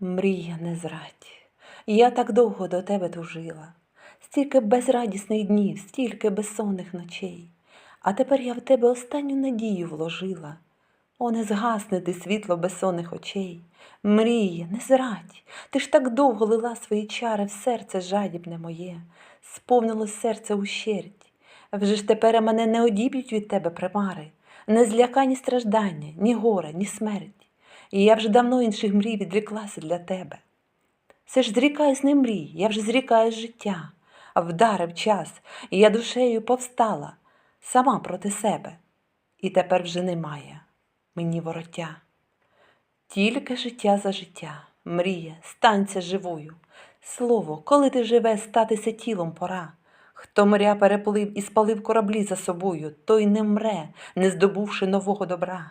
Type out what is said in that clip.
Мрія, не зрадь, я так довго до тебе тужила, стільки безрадісних днів, стільки безсонних ночей, а тепер я в тебе останню надію вложила. О, не згасне ти світло безсонних очей. Мріє, не зрадь, ти ж так довго лила свої чари в серце жадібне моє, сповнилось серце ущерть. Вже ж тепер мене не одіб'ють від тебе примари, не зляка ні страждання, ні горе, ні смерть. І я вже давно інших мрій відріклася для тебе. Все ж зрікаюсь не мрій, я вже зрікаюсь життя, а вдарив час, і я душею повстала сама проти себе, і тепер вже немає мені вороття. Тільки життя за життя, мріє, станься живою. Слово, коли ти живе, статися тілом пора. Хто моря переплив і спалив кораблі за собою, той не мре, не здобувши нового добра.